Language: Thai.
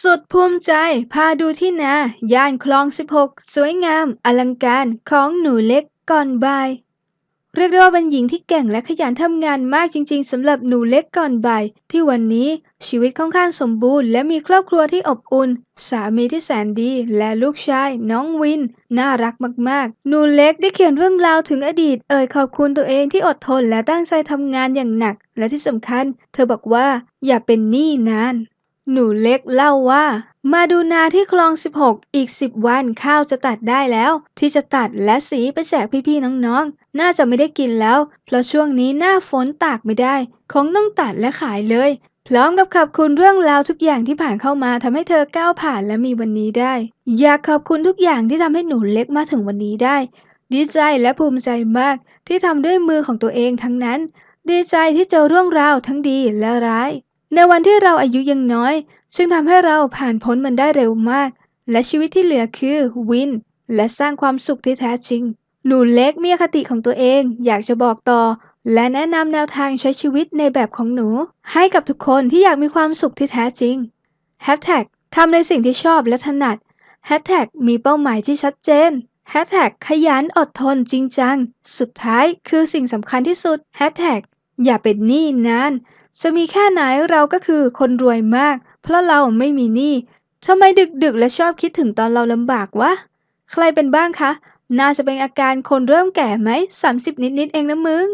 สุดภูมิใจ พาดูที่นา ย่านคลอง 16 สวยงาม อลังการของหนูเล็กก่อนบ่าย เรียกได้ว่าเป็นหญิงที่เก่งและขยันทำงานมากจริงๆสำหรับหนูเล็กก่อนบ่าย ที่วันนี้ชีวิตค่อนข้างสมบูรณ์และมีครอบครัวที่อบอุ่น สามีที่แสนดี และลูกชาย น้องวิน น่ารักมากๆ หนูเล็กได้เขียนเรื่องราวถึงอดีต เอ่ยขอบคุณตัวเองที่อดทนและตั้งใจทำงานอย่างหนัก และที่สำคัญ เธอบอกว่า อย่าเป็นหนี้นาน หนูเล็กเล่าว่า มาดูนาที่คลอง 16 อีก 10 วันข้าวจะตัดได้แล้ว ที่จะตัดและสีไปแจกพี่ๆน้องๆ น่าจะไม่ได้กินแล้ว เพราะช่วงนี้หน้าฝนตากไม่ได้ คงต้องตัดและขายเลย พร้อมกับขอบคุณเรื่องราวทุกอย่างที่ผ่านเข้ามาทำให้เธอก้าวผ่านและมีวันนี้ได้ อยากขอบคุณทุกอย่างที่ทำให้หนูเล็กมาถึงวันนี้ได้ ดีใจและภูมิใจมากที่ทำด้วยมือของตัวเองทั้งนั้น ดีใจที่เจอเรื่องราวทั้งดีและร้าย ในวันที่เราอายุยังน้อยซึ่งทำให้เราผ่านพ้นมันได้เร็วมาก และชีวิตที่เหลือคือวิน และสร้างความสุขที่แท้จริง หนูเล็กมีอคติของตัวเอง อยากจะบอกต่อ และแนะนำแนวทางใช้ชีวิตในแบบของหนู ให้กับทุกคนที่อยากมีความสุขที่แท้จริง Hashtag ทำในสิ่งที่ชอบและถนัด Hashtag มีเป้าหมายที่ชัดเจน Hashtag ขยันอดทนจริงจัง สุดท้ายคือสิ่งสำคัญที่สุด Hashtag อย่าเป็นหนี้นาน จะมีแค่ไหนเราก็คือคนรวยมาก เพราะเราไม่มีหนี้ทำไมดึกๆ และชอบคิดถึงตอนเราลำบากวะ ใครเป็นบ้างคะ น่าจะเป็นอาการคนเริ่มแก่ไหมสามสิบนิดๆ เองนะมึง